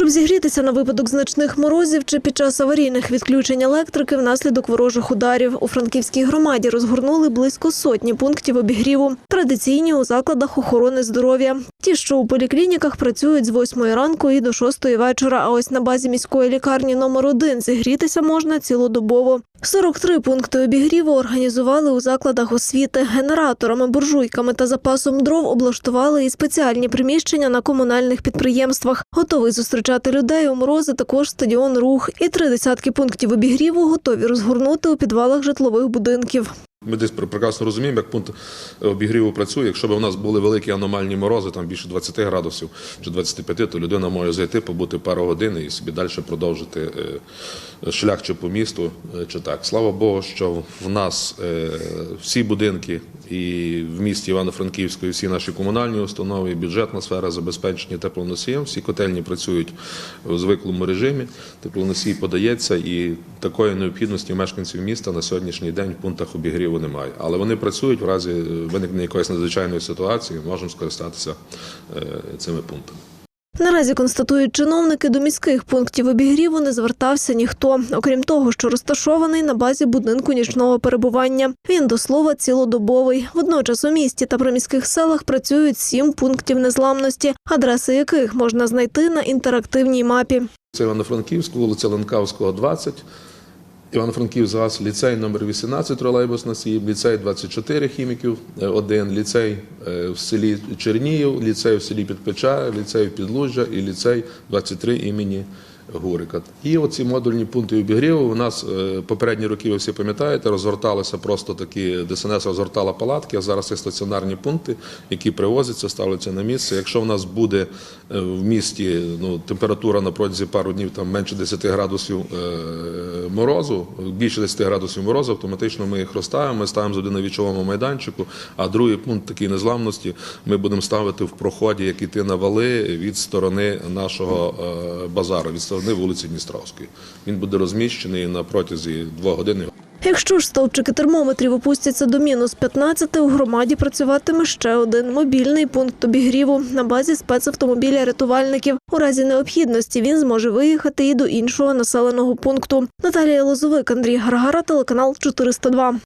Щоб зігрітися на випадок значних морозів чи під час аварійних відключень електрики внаслідок ворожих ударів у Франківській громаді розгорнули близько сотні пунктів обігріву. Традиційні у закладах охорони здоров'я. Ті, що у поліклініках працюють з 8 ранку і до 6 вечора. А ось на базі міської лікарні номер 1 зігрітися можна цілодобово. 43 пункти обігріву організували у закладах освіти. Генераторами, буржуйками та запасом дров облаштували і спеціальні приміщення на комунальних підприємствах. Готовий зустрічати людей у морози також стадіон рух. І три десятки пунктів обігріву готові розгорнути у підвалах житлових будинків. Ми десь прекрасно розуміємо, як пункт обігріву працює. Якщо б у нас були великі аномальні морози, там більше 20 градусів чи 25, то людина може зайти, побути пару годин і собі далі продовжити е, шлях чи по місту, е, чи так. Слава Богу, що в нас е, всі будинки і в місті Івано-Франківську, і всі наші комунальні установи, і бюджетна сфера забезпечені теплоносієм. Всі котельні працюють у звиклому режимі. Теплоносій подається, і такої необхідності мешканців міста на сьогоднішній день в пунктах обігріву немає. Але вони працюють в разі виникнення якоїсь надзвичайної ситуації, можемо скористатися е, цими пунктами. Наразі констатують чиновники, до міських пунктів обігріву не звертався ніхто, окрім того, що розташований на базі будинку нічного перебування. Він до слова цілодобовий. Водночас у місті та приміських селах працюють сім пунктів незламності, адреси яких можна знайти на інтерактивній мапі. Це Івано-Франківськ, вулиця Ленкавського, 20. Івано-Франківськ ЗАЗ, ліцей номер 18 тролейбус носіїв, ліцей 24 хіміків, е, один, ліцей е, в селі Чернігів, ліцей в селі Підпеча, ліцей в Підлужжя і ліцей 23 імені Гурика. І оці модульні пункти обігріву у нас е, попередні роки, ви всі пам'ятаєте, розгорталися просто такі, ДСНС розгортала палатки, а зараз є стаціонарні пункти, які привозяться, ставляться на місце. Якщо в нас буде е, в місті ну, температура на протязі пару днів там менше 10 градусів е, морозу, більше 10 градусів морозу, автоматично ми їх розставимо, ми ставимо туди на вічовому майданчику, а другий пункт такий незламності ми будемо ставити в проході, як іти на вали від сторони нашого базару, від сторони вулиці Дністровської. Він буде розміщений на протязі двох годин. Якщо ж стовпчики термометрів опустяться до мінус 15, у громаді працюватиме ще один мобільний пункт обігріву на базі спецавтомобіля рятувальників. У разі необхідності він зможе виїхати і до іншого населеного пункту. Наталія Лозовик, Андрій Гаргара, телеканал 402.